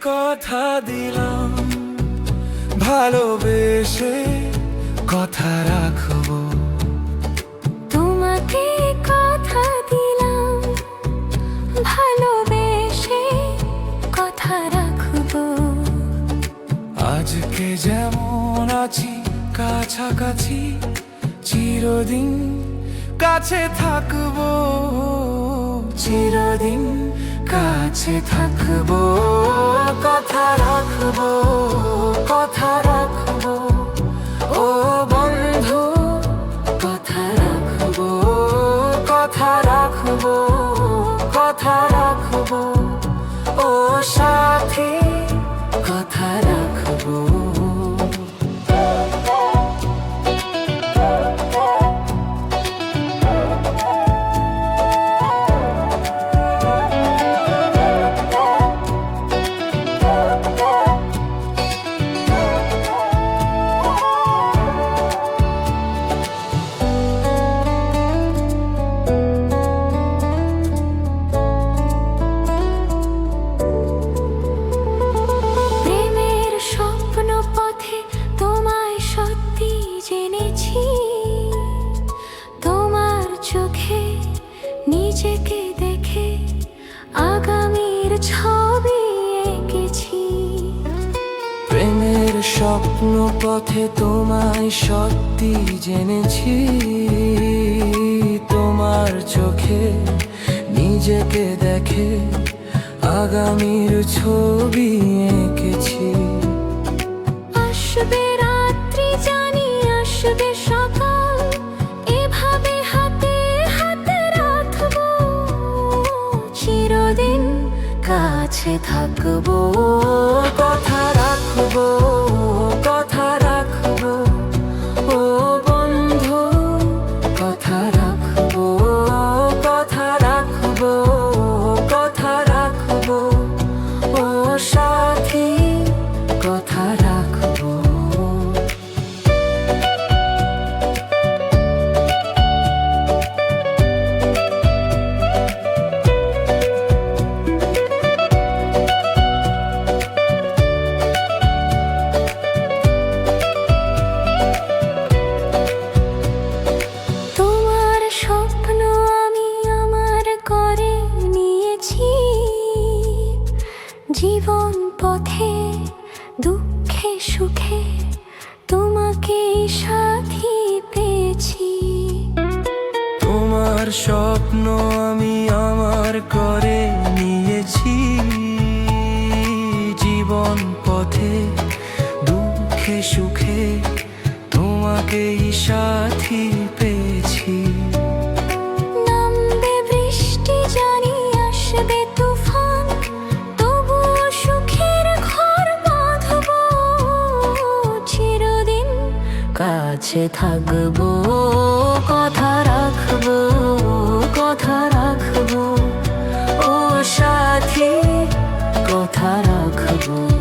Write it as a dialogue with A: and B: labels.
A: কথা দিলাম ভালোবেসে কথা রাখব।
B: তোমাকে কথা দিলাম ভালোবেসে কথা রাখব।
A: আজকে যেমন আছি কাছাকাছি চিরদিন কাছে থাকব। চিরদিন কাছে থাকব কথা রাখব কথা
B: পথে তোমায় সত্যি জেনেছি। তোমার চোখে, নিজেকে দেখে আগামীর ছবি এঁকেছি।
A: প্রেমের স্বপ্ন পথে তোমায় সত্যি জেনেছি। তোমার চোখে, নিজেকে দেখে আগামীর ছবি এঁকেছি।
B: আসবে রাত্রি জানি আসবে সকাল। এভাবে হাতে হাতে রাখব চিরদিন কাছে থাকব
A: কথা রাখব।
B: সুখে তোমাকে সাথী পেয়েছি।
A: তোমার স্বপ্ন আমি আমার করে নিয়েছি। জীবন পথে, দুঃখে সুখে তোমাকেই সাথী
B: কাছে থাকব কথা রাখব কথা রাখব। ও সাথে
A: কথা রাখব।